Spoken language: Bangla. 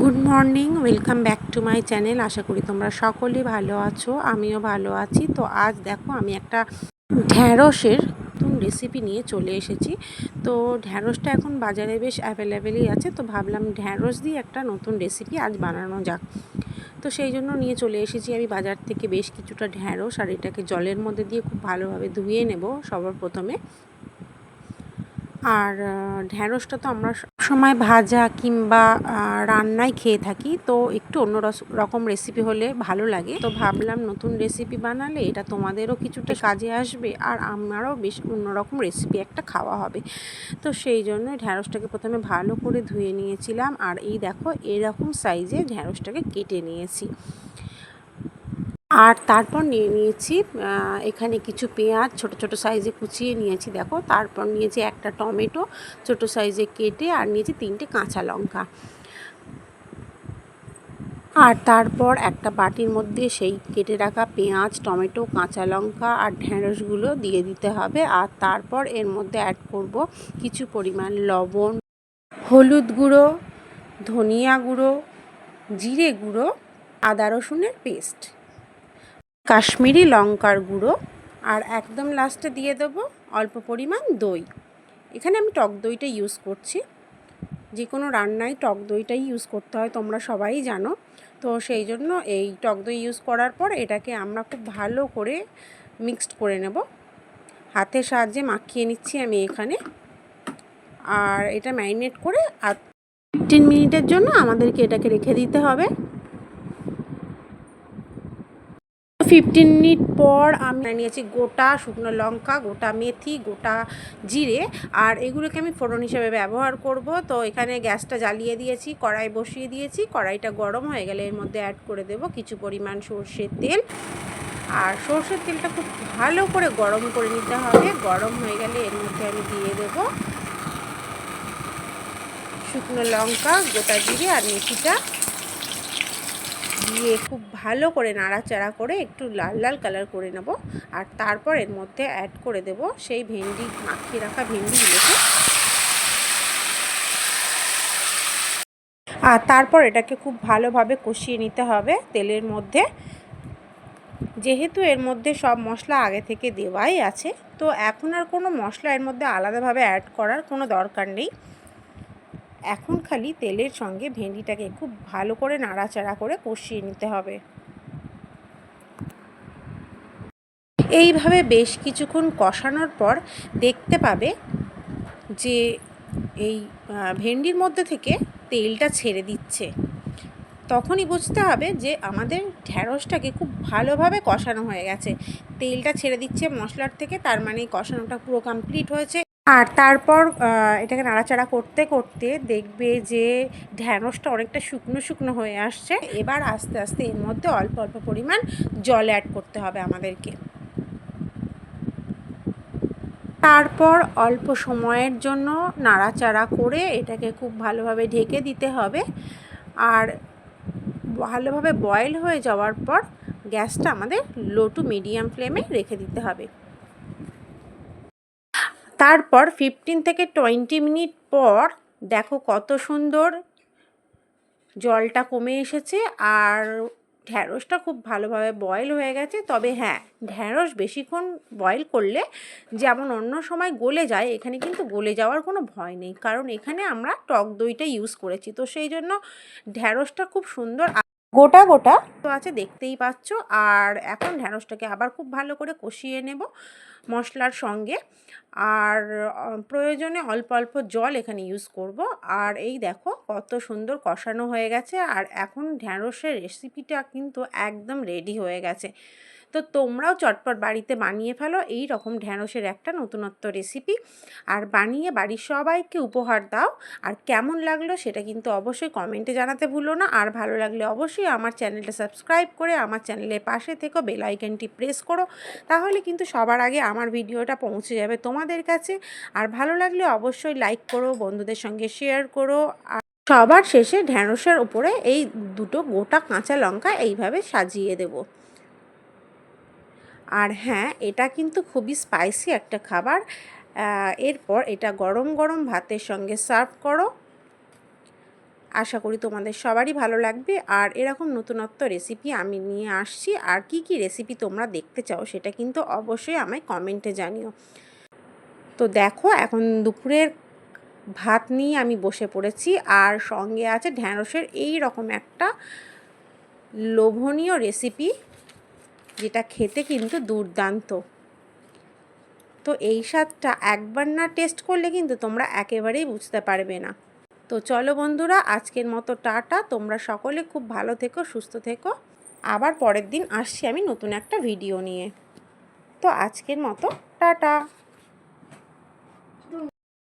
Good morning welcome back to my channel আশা করি তোমরা সকলে ভালো আছো, আমিও ভালো আছি। তো আজ দেখো আমি একটা ঢ্যাঁড়সের নতুন রেসিপি নিয়ে চলে এসেছি। তো ঢ্যাঁড়সটা এখন বাজারে বেশ অ্যাভেলেবেলই আছে। তো ভাবলাম ঢ্যাঁড়স দিয়ে একটা নতুন রেসিপি আজ বানানো যাক। তো সেই জন্য নিয়ে চলে এসেছি আমি বাজার থেকে বেশ কিছুটা ঢ্যাঁড়স, আর এটাকে জলের মধ্যে দিয়ে খুব ভালোভাবে ধুয়ে নেব সবার প্রথমে। আর ঢ্যাঁড়সটা তো আমরা সময় ভাজা কিংবা রান্নায় খেয়ে থাকি। তো একটু অন্য রকম রেসিপি হলে ভালো লাগে। তো ভাবলাম নতুন রেসিপি বানালে এটা তোমাদেরও কিছুটা কাজে আসবে আর আমারও বেশ অন্যরকম রেসিপি একটা খাওয়া হবে। তো সেই জন্য ঢ্যাঁড়সটাকে প্রথমে ভালো করে ধুয়ে নিয়েছিলাম। আর এই দেখো, এরকম সাইজে ঢ্যাঁড়সটাকে কেটে নিয়েছি। আর তারপর নিয়ে নিয়েছি এখানে কিছু পেঁয়াজ, ছোট ছোট সাইজে কুচিয়ে নিয়েছি, দেখো। তারপর নিয়েছি একটা টমেটো, ছোট সাইজে কেটে আর নিয়েছি তিনটে কাঁচা লঙ্কা। আর তারপর একটা বাটির মধ্যে সেই কেটে রাখা পেঁয়াজ, টমেটো, কাঁচা লঙ্কা আর ঢ্যাঁড়সগুলো দিয়ে দিতে হবে। আর তারপর এর মধ্যে অ্যাড করব কিছু পরিমাণ লবণ, হলুদ গুঁড়ো, ধনিয়া গুঁড়ো, জিরে গুঁড়ো, আদা রসুনের পেস্ট কাশ্মীরি লঙ্কার গুঁড়ো আর একদম লাস্টে দিয়ে দেবো অল্প পরিমাণ দই। এখানে আমি টক দইটা ইউজ করছি। যে কোনো রান্নায় টক দইটাই ইউজ করতে হয়, তোমরা সবাই জানো। তো সেই জন্য এই টক দই ইউজ করার পর এটাকে আমরা খুব ভালো করে মিক্সড করে নেব। হাতের সাহায্যে মাখিয়ে নিচ্ছি আমি এখানে। আর এটা ম্যারিনেট করে আর ফিফটিন মিনিটের জন্য আমাদেরকে এটাকে রেখে দিতে হবে। ফিফটিন মিনিট পর আমি নিয়েছি গোটা শুকনো লঙ্কা, গোটা মেথি, গোটা জিরে, আর এগুলোকে আমি ফোড়ন হিসেবে ব্যবহার করব। তো এখানে গ্যাসটা জ্বালিয়ে দিয়েছি, কড়াই বসিয়ে দিয়েছি। কড়াইটা গরম হয়ে গেলে এর মধ্যে অ্যাড করে দেব কিছু পরিমাণ সর্ষের তেল। আর সর্ষের তেলটা খুব ভালো করে গরম করে নিতে হবে। গরম হয়ে গেলে এর মধ্যে আমি দিয়ে দেব শুকনো লঙ্কা, গোটা জিরে আর মেথিটা। দিয়ে খুব ভালো করে নাড়াচাড়া করে একটু লাল লাল কালার করে নেব। আর তারপর এর মধ্যে অ্যাড করে দেব সেই ভেন্ডি, মাখিয়ে রাখা ভেন্ডিগুলোকে। আর তারপর এটাকে খুব ভালোভাবে কষিয়ে নিতে হবে তেলের মধ্যে। যেহেতু এর মধ্যে সব মশলা আগে থেকে দেওয়াই আছে, তো এখন আর কোনো মশলা এর মধ্যে আলাদাভাবে অ্যাড করার কোনো দরকার নেই। এখন খালি তেলের সঙ্গে ভেন্ডিটাকে খুব ভালো করে নাড়াচাড়া করে কষিয়ে নিতে হবে। এইভাবে বেশ কিছুক্ষণ কষানোর পর দেখতে পাবে যে এই ভেন্ডির মধ্যে থেকে তেলটা ছেড়ে দিচ্ছে। তখনই বুঝতে হবে যে আমাদের ঢ্যাঁড়সটাকে খুব ভালোভাবে কষানো হয়ে গেছে। তেলটা ছেড়ে দিচ্ছে মশলার থেকে, তার মানে কষানোটা পুরো কমপ্লিট হয়েছে। আর তারপর এটাকে নাড়াচাড়া করতে করতে দেখবে যে ঢ্যাঁড়সটা অনেকটা শুকনো শুকনো হয়ে আসছে। এবার আস্তে আস্তে এর মধ্যে অল্প অল্প পরিমাণ জল অ্যাড করতে হবে আমাদেরকে। তারপর অল্প সময়ের জন্য নাড়াচাড়া করে এটাকে খুব ভালোভাবে ঢেকে দিতে হবে। আর ভালোভাবে বয়েল হয়ে যাওয়ার পর গ্যাসটা আমাদের লো টু মিডিয়াম ফ্লেমে রেখে দিতে হবে। তারপর ফিফটিন থেকে টোয়েন্টি মিনিট পর দেখো কত সুন্দর জলটা কমে এসেছে আর ঢ্যাঁড়সটা খুব ভালোভাবে বয়েল হয়ে গেছে। তবে হ্যাঁ ঢ্যাঁড়স বেশিক্ষণ বয়েল করলে যেমন অন্য সময় গলে যায়, এখানে কিন্তু গলে যাওয়ার কোনো ভয় নেই। কারণ এখানে আমরা টক দইটা ইউজ করেছি। তো সেই জন্য ঢ্যাঁড়সটা খুব সুন্দর গোটা গোটা। তো আছে, দেখতেই পাচ্ছ। আর এখন ঢ্যাঁড়সটাকে আবার খুব ভালো করে কষিয়ে নেব মশলার সঙ্গে। আর প্রয়োজনে অল্প অল্প জল এখানে ইউজ করব। আর এই দেখো, কত সুন্দর কষানো হয়ে গেছে। আর এখন ঢ্যাঁড়সের রেসিপিটা কিন্তু একদম রেডি হয়ে গেছে। তো তোমরাও চটপট বাড়িতে বানিয়ে ফেলো। এই রকম ঢ্যাঁড়সের একটা নতুনত্ব রেসিপি আর বানিয়ে বাড়ির সবাইকে উপহার দাও। আর কেমন লাগল সেটা কিন্তু অবশ্যই কমেন্টে জানাতে ভুলো না। আর ভালো লাগলে অবশ্যই আমার চ্যানেলটা সাবস্ক্রাইব করে আমার চ্যানেলের পাশে থেকো বেল আইকনটি প্রেস করো। তাহলে কিন্তু সবার আগে আমার ভিডিওটা পৌঁছে যাবে তোমাদের কাছে। আর ভালো লাগলে অবশ্যই লাইক করো, বন্ধুদের সঙ্গে শেয়ার করো। আর সবার শেষে ঢ্যাঁড়সের উপরে এই দুটো গোটা কাঁচা লঙ্কা এইভাবে সাজিয়ে দেবো। আর হ্যাঁ এটা কিন্তু খুবই স্পাইসি একটা খাবার। এরপর এটা গরম গরম ভাতের সঙ্গে সার্ভ করো। আশা করি তোমাদের সবারই ভালো লাগবে। আর এরকম নতুনত্ব রেসিপি আমি নিয়ে আসছি। আর কি কি রেসিপি তোমরা দেখতে চাও সেটা কিন্তু অবশ্যই আমায় কমেন্টে জানিও। তো দেখো, এখন দুপুরের ভাত নিয়ে আমি বসে পড়েছি। আর সঙ্গে আছে ঢ্যাঁড়সের এই রকম একটা লোভনীয় রেসিপি যেটা খেতে কিন্তু দুর্দান্ত। তো এই স্বাদটা একবার না টেস্ট করলে কিন্তু তোমরা একেবারেই বুঝতে পারবে না। তো চলো বন্ধুরা, আজকের মতো টাটা। তোমরা সকলে খুব ভালো থেকো, সুস্থ থেকো। আবার পরের দিন আসছি আমি নতুন একটা ভিডিও নিয়ে। তো আজকের মতো, টাটা।